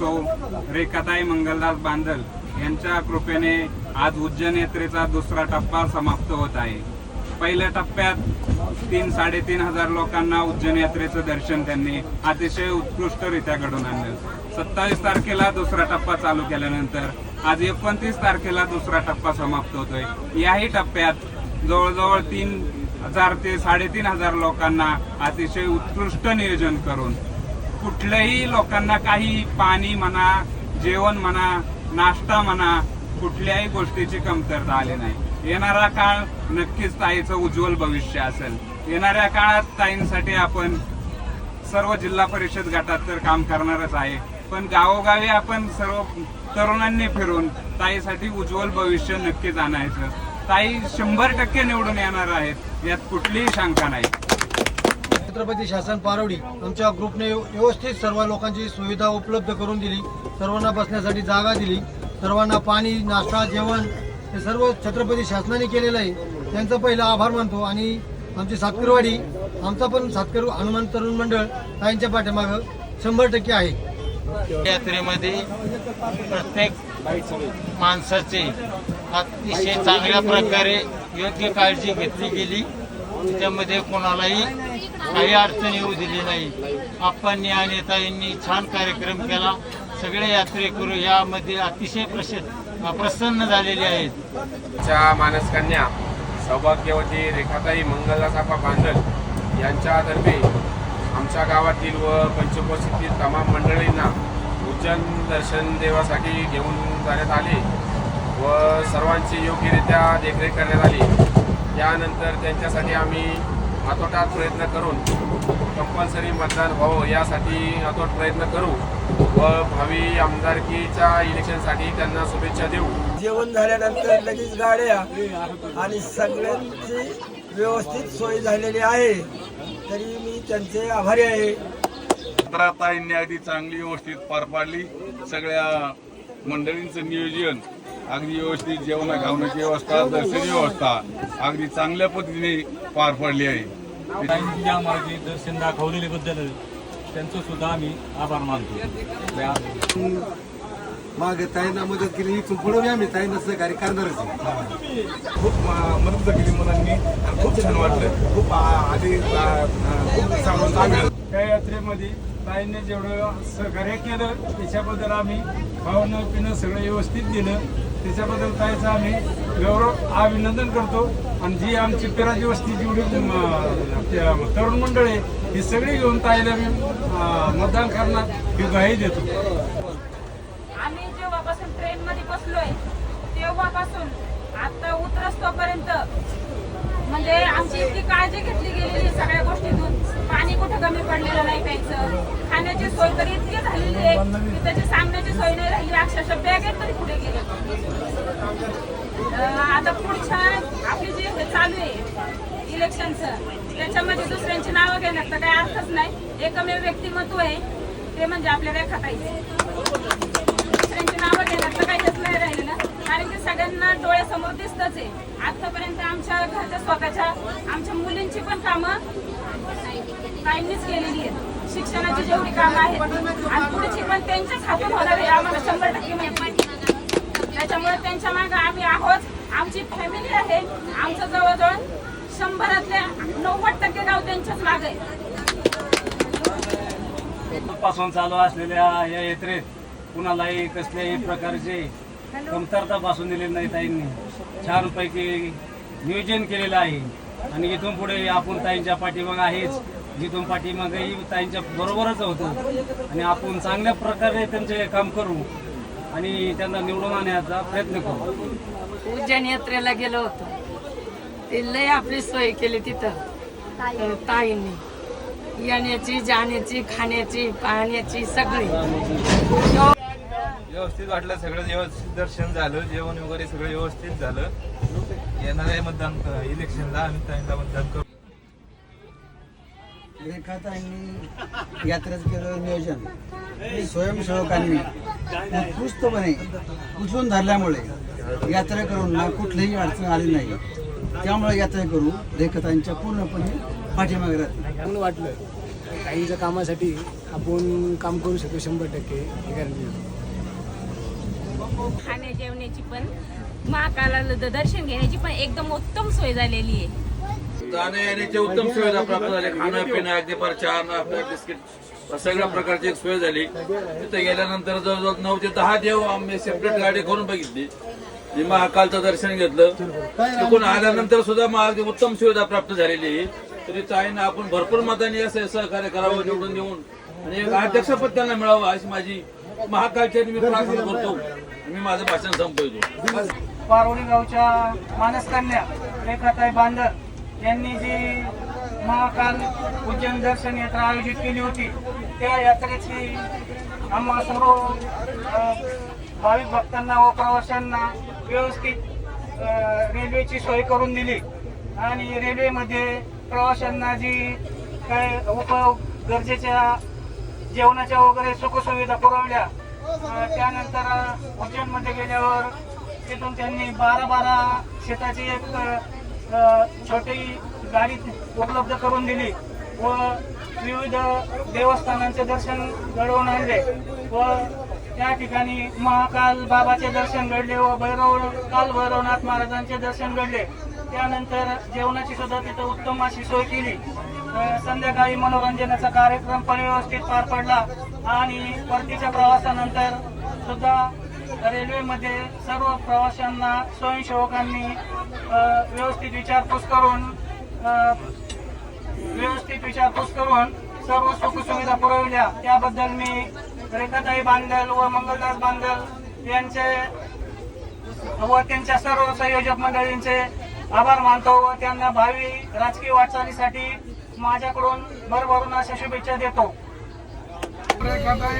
सौ रेखाताई मंगलदास बांदल यांच्या कृपेने आज उज्जैन यात्रेचा दुसरा टप्पा समाप्त होत आहे. पहिल्या टप्प्यात तीन साडेतीन हजार लोकांना उज्जैन यात्रेचं दर्शन त्यांनी अतिशय उत्कृष्टरित्या घडून आणलं. सत्तावीस तारखेला दुसरा टप्पा चालू केल्यानंतर आज एकोणतीस तारखेला दुसरा टप्पा समाप्त होतोय. याही टप्प्यात जवळजवळ तीन हजार ते साडेतीन हजार लोकांना अतिशय उत्कृष्ट नियोजन करून कुठल्याही लोकांना काही पाणी म्हणा जेवण म्हणा नाश्ता म्हणा कुठल्याही गोष्टीची कमतरता आली नाही. येणारा काळ नक्कीच ताईचं उज्ज्वल भविष्य असेल. येणाऱ्या काळात ताईंसाठी आपण सर्व जिल्हा परिषद गटात तर काम करणारच आहे. पण गावोगावी आपण सर्व तरुणांनी फिरून ताईसाठी उज्ज्वल भविष्य नक्कीच आणायचं. ताई शंभर टक्के निवडून येणार आहेत यात कुठलीही शंका नाही. छत्रपती शासन पारवडी आमच्या ग्रुपने व्यवस्थित सर्व लोकांची सुविधा उपलब्ध करून दिली. सर्वांना बसण्यासाठी जागा दिली. सर्वांना पाणी नाश्ता जेवण हे सर्व छत्रपती शासनाने केलेलं आहे. त्यांचा पहिला आभार मानतो आणि आमची सातकरवाडी आमचा पण सातकर हनुमान तरुण मंडळ ताईंच्या पाठीमागं शंभर टक्के आहे. यात्रेमध्ये प्रत्येक माणसाचे अतिशय चांगल्या प्रकारे योग्य काळजी घेतली गेली. त्यामध्ये कोणालाही काही अडचण येऊ दिली नाही. आप्पांनी आणि ताईंनी छान कार्यक्रम केला. सगळे यात्रेकरू यामध्ये अतिशय प्रसिद्ध प्रसन्न झालेले आहेत. च्या मानसकन्या सौभाग्यवती रेखाताई मंगलदासापा बांधल यांच्यातर्फे आमच्या गावातील व पंचकोशीतील तमाम मंडळींना उज्जैन दर्शन देवासाठी घेऊन जाण्यात आले व सर्वांची योग्यरित्या देखरेख करण्यात आली. त्यानंतर त्यांच्यासाठी आम्ही हातोटात प्रयत्न करून कंपल्सरी मतदान व्हावं यासाठी हातोट प्रयत्न करू व भावी आमदारकीच्या इलेक्शनसाठी त्यांना शुभेच्छा देऊ. जेवण झाल्यानंतर लगेच गाड्या आणि सगळ्यांची व्यवस्थित सोय झालेली आहे. तरी मी त्यांचे आभारी आहे. ताईंनी अगदी चांगली व्यवस्थित पार पाडली. सगळ्या मंडळींचं नियोजन अगदी व्यवस्थित जेवणा खावण्याची व्यवस्था दर्शनी व्यवस्था. अगदी चांगल्या पद्धतीने पार पडली आहे. ताईंनी जे आम्हाला जे दर्शन दाखवलेले बद्दल त्यांचं सुद्धा आम्ही आभार मानतो. मागे ताईंना मदत केली इथून पुढे आम्ही ताईंना सहकार्य करणारच खूप मदत केली मुलांनी. खूप छान वाटलं. खूप आधी खूप चांगलं त्या यात्रेमध्ये ताईंनी जेवढं सहकार्य केलं त्याच्याबद्दल आम्ही खावणं पिणं सगळं व्यवस्थित दिलं. त्याच्याबद्दल ताईचं आम्ही गौरव अभिनंदन करतो. आणि जी आमची पिराची वस्ती जेवढी तरुण मंडळ आहे ही सगळी घेऊन ताईला मी मतदान करणार ही ग्वाही देतो. आम्ही जेव्हापासून ट्रेन मध्ये बसलोय तेव्हापासून आता उतरस्तोपर्यंत म्हणजे आमची इतकी काळजी घेतली गेलेली आहे सगळ्या गोष्टीतून. पाणी कुठं कमी पडलेलं नाही प्यायचं. खाण्याची सोय तरी इतकी झालेली आहे की त्याची सांगण्याची सोय नाही राहिली. अक्षरशः बॅगेत तरी पुढे गेलं. आता पुढच्या आपली जी चालू आहे इलेक्शनचं त्याच्यामध्ये दुसऱ्यांची नावं घेण्यात तर काही अर्थच नाही. एकमेव व्यक्तिमत्व आहे. ते म्हणजे आपल्याला रेखाताई. दुसऱ्यांची नावं घेण्यात तर काहीच नाही राहिलेलं. कारण की सगळ्यांना डोळ्यासमोर दिसतच आहे. आतापर्यंत आमच्या घरच्या स्वतःच्या आमच्या मुलींची पण कामं ताईंनीच केलेली आहेत. शिक्षणाची जेवढी कामं आहेत आणि पुढची पण त्यांच्याच हातून होणार आहे आम्हाला शंभर टक्के माहिती त्याच्यामुळे त्यांच्या मागे आम्ही आहोत. आमची फॅमिली आहे. आमचं जवळजवळ शंभरातल्या नव्वद टक्के गाव त्यांच्याच मागे आहे. पासून चालू असलेल्या या यात्रेत कुणालाही कसल्याही प्रकारचे कमतरता भासून दिलेली नाही ताईंनी. छानपैकी नियोजन केलेलं आहे. आणि इथून पुढे आपण ताईंच्या पाठीमागं आहेच. जिथून पाठीमागेही ताईंच्या बरोबरच होतो. आणि आपण चांगल्या प्रकारे त्यांचे काम करू. आणि त्यांना निवडून आणण्याचा प्रयत्न करू. उज्जैन यात्रेला गेलो होतो. ते लय आपली सोय केली तिथं. ताईंनी. येण्याची जाण्याची खाण्याची पाण्याची सगळी. व्यवस्थित वाटलं सगळं व्यवस्थित दर्शन झालं जेवण वगैरे सगळं व्यवस्थित झालं. येणाऱ्या मतदान इलेक्शनला आम्ही त्यांना मतदान करू. रेखाताईंनी यात्रेचं केलं नियोजन. स्वयंसेवकांनी उत्कृष्टपणे उचलून धरल्यामुळे यात्रेकरूंना कुठलीही अडचण आली नाही. त्यामुळे यात्रेकरू रेखाताईंच्या पूर्णपणे पाठीमागे राहतील. चांगलं वाटलं ताईंच्या कामासाठी आपण काम करू शकतो शंभर टक्के ही गॅरंटी खाण्या जेवण्याची पण महाकाला दर्शन घेण्याची पण एकदम उत्तम सोय झालेली आहे. जाण्या येण्याची उत्तम सुविधा प्राप्त झाली. खाणं पिणं अगदी फार चहा नाश्ता बिस्किट सगळ्या प्रकारची एक सोय झाली. तिथे गेल्यानंतर जवळजवळ नऊ ते दहा देव आम्ही सेपरेट गाडी करून बघितली. मी महाकालचं दर्शन घेतलं. तिकडून आल्यानंतर सुद्धा महाग अगदी उत्तम सुविधा प्राप्त झालेली आहे. तरी ताईनं आपण भरपूर मतांनी असं सहकार्य करावं निवडून देऊन. आणि एक अध्यक्षपद त्यांना मिळावं अशी माझी महाकालच्या मी प्रार्थना करतो. मी माझं भाषण संपवतो पारोली गावच्या मानसकन्या रेखाताई बांदर यांनी जी महाकाल उज्जैन दर्शन यात्रा आयोजित केली होती त्या यात्रेची आम्हा सर्व भाविक भक्तांना व प्रवाशांना व्यवस्थित रेल्वेची सोय करून दिली. आणि रेल्वेमध्ये प्रवाशांना जी काय उप गरजेच्या जेवणाच्या वगैरे सुखसुविधा पुरवल्या. त्यानंतर उज्जैनमध्ये गेल्यावर तिथून त्यांनी बारा बारा शेताची एक छोटी गाडी उपलब्ध करून दिली व विविध देवस्थानांचे दर्शन घडवून आणले व त्या ठिकाणी महाकाल बाबाचे दर्शन घडले व भैरव काल भैरवनाथ महाराजांचे दर्शन घडले. त्यानंतर जेवणाची सुद्धा तिथं उत्तम अशी सोय केली. संध्याकाळी मनोरंजनाचा कार्यक्रम पण व्यवस्थित पार पडला आणि परतीच्या प्रवासानंतर सुद्धा रेल्वेमध्ये सर्व प्रवाशांना स्वयंसेवकांनी व्यवस्थित विचारपूस करून व्यवस्थित विचारपूस करून सर्व सुखसुविधा पुरवल्या. त्याबद्दल मी रेखाताई बांधल व मंगलदास बांधल यांचे व त्यांच्या सर्व संयोजक मंडळींचे आभार मानतो व त्यांना भावी राजकीय वाटचालीसाठी माझ्याकडून भरभरून अशा शुभेच्छा देतो.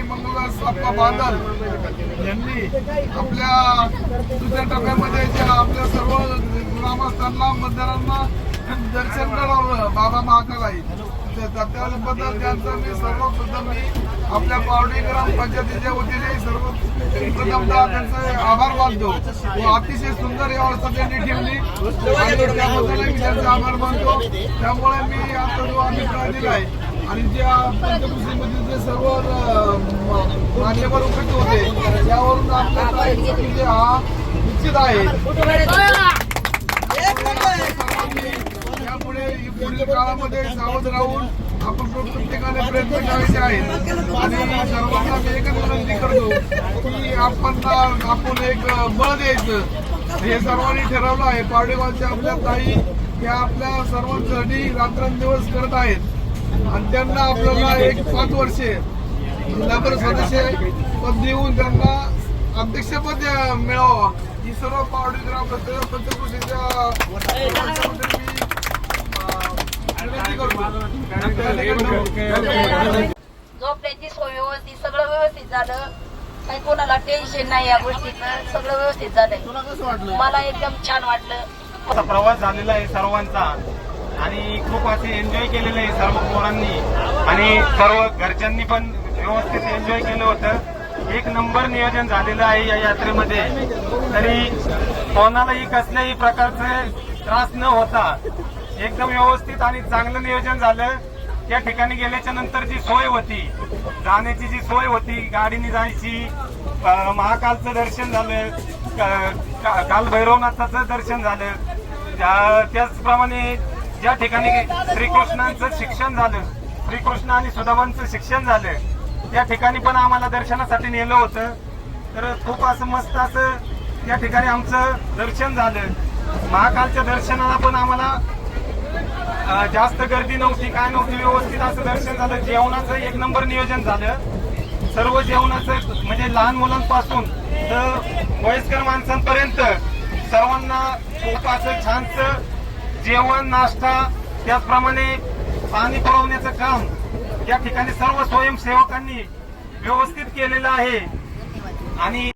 मंगलदास अप्पा यांनी आपल्या दुसऱ्या टप्प्यामध्ये आपल्या सर्व ग्रामस्थांना मतदारांना दर्शन घडवलं बाबा महाकाल आहे त्या- त्याबद्दल त्यांचं मी सर्वप्रथम मी आपल्या पावडी ग्रामपंचायतीच्या वतीने सर्व प्रथमतः त्यांचे आभार मानतो. व अतिशय सुंदर व्यवस्था त्यांनी ठेवली. आणि त्याबद्दलही मी त्यांचे आभार मानतो. त्यामुळे मी आता जो अभिप्राय दिला आहे आणि ज्या पंचकृषीमधील जे सर्व मान्यवर उपयुक्त होते त्यावरून आपल्याला म्हणजे हा निश्चित आहे. पुढील काळामध्ये सावध राहून आपण प्रत्येकाने प्रयत्न करायचे आहेत. आणि सर्वांना मी एकच विनंती करतो की आपण आपण एक बळ द्यायचं. हे सर्वांनी ठरवलं आहे. पावडेगावच्या आपल्या ताई या आपल्या सर्वांसाठी रात्रंदिवस करत आहेत. आणि त्यांना आपल्याला एक पाच वर्षे नगर सदस्य पद देऊन त्यांना अध्यक्षपद मिळावं. ही सर्व पावडी ग्राम विनंती करतो झोपण्याची सोय व्यवस्थित सगळं व्यवस्थित झालं. काही कोणाला टेन्शन नाही या गोष्टीचं सगळं व्यवस्थित झालंय. मला एकदम छान वाटलं. प्रवास झालेला आहे सर्वांचा. आणि खूप असे एन्जॉय केलेलं आहे सर्व पोरांनी. आणि सर्व घरच्यांनी पण व्यवस्थित एन्जॉय केलं होतं. एक नंबर नियोजन झालेलं आहे या यात्रेमध्ये. तरी कोणालाही कसल्याही प्रकारचे त्रास न होता एकदम व्यवस्थित आणि चांगलं नियोजन झालं. त्या ठिकाणी गेल्याच्यानंतर जी सोय होती जाण्याची जी सोय होती गाडीने जायची महाकालचं दर्शन झालं क- का- काल भैरवनाथाचं दर्शन झालं. त्या- त्याचप्रमाणे ज्या ठिकाणी श्रीकृष्णांचं शिक्षण झालं श्रीकृष्ण आणि सुदामांचं शिक्षण झालं त्या ठिकाणी पण आम्हाला दर्शनासाठी नेलं होतं. तर खूप असं मस्त असं त्या ठिकाणी आमचं दर्शन झालं. महाकालच्या दर्शनाला पण आम्हाला जास्त गर्दी नव्हती काय नव्हती व्यवस्थित असं दर्शन झालं. जेवणाचं एक नंबर नियोजन झालं. सर्व जेवणाचं म्हणजे लहान मुलांपासून तर वयस्कर माणसांपर्यंत सर्वांना खूप असं छानसं जेवण नाश्ता त्याचप्रमाणे पाणी पुरवण्याचं काम या ठिकाणी सर्व स्वयंसेवकांनी व्यवस्थित केलेलं आहे. आणि